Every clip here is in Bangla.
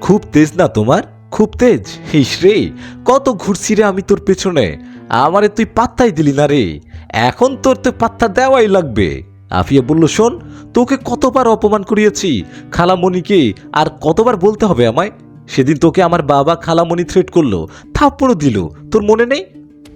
খুব তেজ না তোমার? খুব তেজ? হিস রে, কত ঘুরছি রে আমি তোর পেছনে। আমারে তুই পাত্তাই দিলি না রে। এখন তোর তো পাত্তা দেওয়াই লাগবে। আফিয়া বলল, শোন, তোকে কতবার অপমান করিয়েছি। খালামণিকে আর কতবার বলতে হবে আমায়? সেদিন তোকে আমার বাবা খালামণি থ্রেট করল, থাপ্পড়ও দিল। তোর মনে নেই?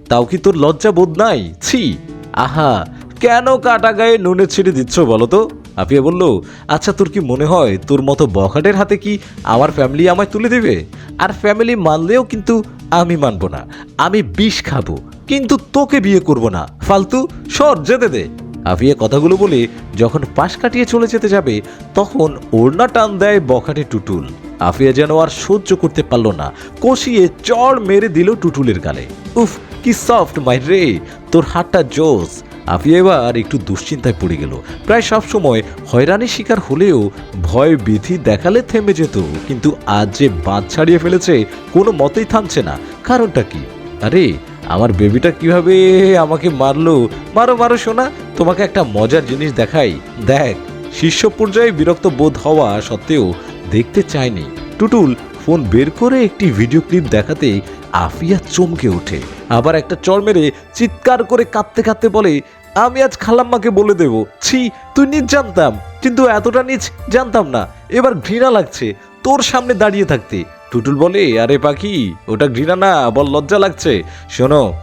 তাও কি তোর লজ্জা বোধ নাই? ছি। আহা, কেন কাটা গায়ে নুনে ছিঁড়ে দিচ্ছ বলো তো? আপিয়া বলল আচ্ছা তোর কি মনে হয় তোর মতো বখাটের হাতে কি আমার ফ্যামিলি আমায় তুলে দেবে? আর ফ্যামিলি মানলেও কিন্তু আমি মানবো না, আমি বিষ খাব, কিন্তু তোকে বিয়ে করব না। ফালতু, সর, যেতে দে। আফিয়া কথাগুলো বলে যখন পাশ কাটিয়ে চলে যেতে যাবে, তখন ওড়না টান দেয় বখাটে টুটুল। আফিয়া যেন আর সহ্য করতে পারল না, কষিয়ে চড় মেরে দিল টুটুলের গালে। উফ, কি সফট মাই রে তোর হাতটা জোস আফিয়া এবার একটু দুশ্চিন্তায় পড়ে গেল। প্রায় সব সময় হয়রানির শিকার হলেও ভয় বিধি দেখালে থেমে যেত, কিন্তু আজ যে বাঁধ ছাড়িয়ে ফেলেছে কোনো মতেই থামছে না। কারণটা কি? আরে, আমার বেবিটা কীভাবে আমাকে মারলো? মারো মারো শোনা তোমাকে একটা মজার জিনিস দেখাই। দেখ, শীর্ষ পর্যায়ে বিরক্ত বোধ হওয়া সত্ত্বেও দেখতে চায়নি টুটুল ফোন বের করে একটি ভিডিও ক্লিপ দেখাতে আফিয়া চমকে ওঠে। আবার একটা চড় মেরে চিৎকার করে কাঁদতে কাঁদতে বলে আমি আজ খালাম্মাকে বলে দেব। ছি, তুই নিজ জানতাম, কিন্তু এতটা নিজ জানতাম না। এবার ঘৃণা লাগছে, তোর সামনে দাঁড়িয়ে থাকতে। টুটুল বলে, আরে পাখি, ওটা ঘৃণা না, বল লজ্জা লাগছে। শোনো,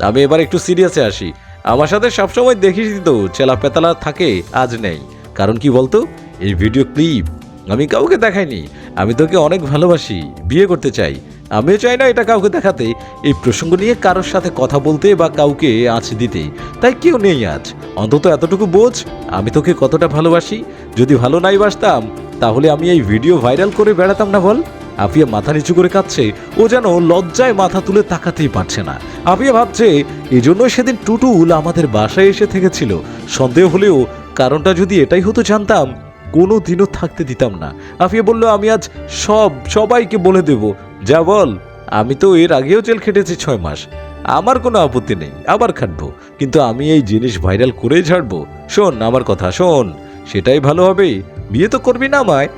আমি এবার একটু সিরিয়াসে আসি। আমার সাথে সবসময় দেখিস তো, চেলা পেতালা থাকে, আজ নেই। কারণ কি বলতো, এই ভিডিও ক্লিপ আমি কাউকে দেখাইনি। আমি তোকে অনেক ভালোবাসি, বিয়ে করতে চাই। আমিও চাই না এটা কাউকে দেখাতে। এই প্রসঙ্গ নিয়ে কারোর সাথে কথা বলতে বা কাউকে আঁচ দিতে। তাই কেউ নেই আজ। অন্তত এতটুকু বোঝ, আমি তোকে কতটা ভালোবাসি। যদি ভালো নাই বাসতাম, তাহলে আমি এই ভিডিও ভাইরাল করে বেড়াতাম না বল? আফিয়া মাথা নিচু করে কাঁদছে। ও যেন লজ্জায় মাথা তুলে তাকাতেই পারছে না। আফিয়া ভাবছে এই জন্যই সেদিন টুটুল আমাদের বাসায় এসে থেকেছিল। সন্দেহ হলেও কারণটা যদি এটাই হতো জানতাম কোনো দিনও থাকতে দিতাম না। আফিয়া বলল, আমি আজ সব, সবাইকে বলে দেব। যা বল, আমি তো এর আগেও জেল খেটেছি ছয় মাস। আমার কোনো আপত্তি নেই, আবার খাটবো। কিন্তু আমি এই জিনিস ভাইরাল করেই ছাড়বো। শোন, আমার কথা শোন, সেটাই ভালো হবে। বিয়ে তো করবি না আমায়।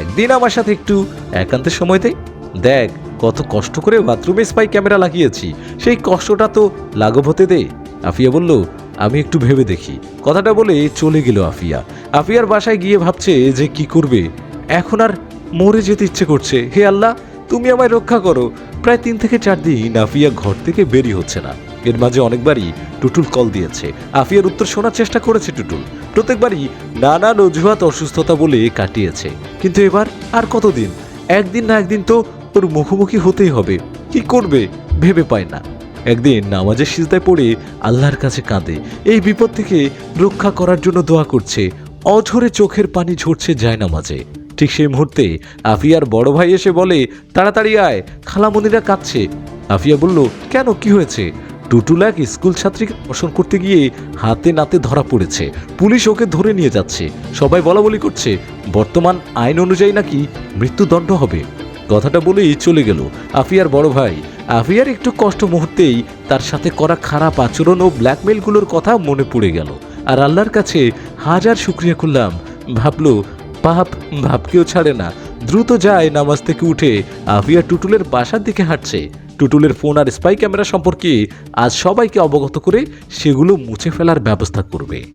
একদিন আমার সাথে একটু একান্তের সময় দে। দেখ, কত কষ্ট করে বাথরুমে স্পাই ক্যামেরা লাগিয়েছি। সেই কষ্টটা তো লাঘব হতে দে। আফিয়া বলল, আমি একটু ভেবে দেখি। কথাটা বলে চলে গেল আফিয়া। আফিয়ার বাসায় গিয়ে ভাবছে যে কি করবে। এখন আর মরে যেতে ইচ্ছে করছে। হে আল্লাহ, তুমি আমায় রক্ষা করো। প্রায় তিন থেকে চার দিন আফিয়া ঘর থেকে বেরিয়ে হচ্ছে না। এর মাঝে অনেকবারই টুটুল কল দিয়েছে। আফিয়ার উত্তর শোনার চেষ্টা করেছে টুটুল। প্রত্যেকবারই নানান অজুহাত, অসুস্থতা বলে কাটিয়েছে। কিন্তু এবার আর কতদিন? একদিন না একদিন তো ওর মুখোমুখি হতেই হবে। কি করবে ভেবে পায় না। একদিন নামাজের সিজদায় পড়ে আল্লাহর কাছে কাঁদে। এই বিপদ থেকে রক্ষা করার জন্য দোয়া করছে। অঝরে চোখের পানি ঝরছে যায় নামাজে ঠিক সেই মুহূর্তে আফিয়ার বড় ভাই এসে বলে, তাড়াতাড়ি আয় খালামণিরা কাঁদছে। আফিয়া বলল, কেন, কি হয়েছে? টুটুল এক স্কুল ছাত্রীকে ধর্ষণ করতে গিয়ে হাতে নাতে ধরা পড়েছে। পুলিশ ওকে ধরে নিয়ে যাচ্ছে। সবাই বলা বলি করছে, বর্তমান আইন অনুযায়ী নাকি মৃত্যুদণ্ড হবে? কথাটা বলেই চলে গেল আফিয়ার বড় ভাই। আফিয়ার একটু কষ্ট মুহূর্তেই তার সাথে করা খারাপ আচরণ ও ব্ল্যাকমেলগুলোর কথা মনে পড়ে গেল। আর আল্লাহর কাছে হাজার শুক্রিয়া করলাম। ভাবলো, পাপ ভাবকেও ছাড়ে না। দ্রুত যায় নামাজ থেকে উঠে। আফিয়া টুটুলের বাসার দিকে হাঁটছে। টুটুলের ফোন আর স্পাই ক্যামেরা সম্পর্কে আজ সবাইকে অবগত করে সেগুলো মুছে ফেলার ব্যবস্থা করবে।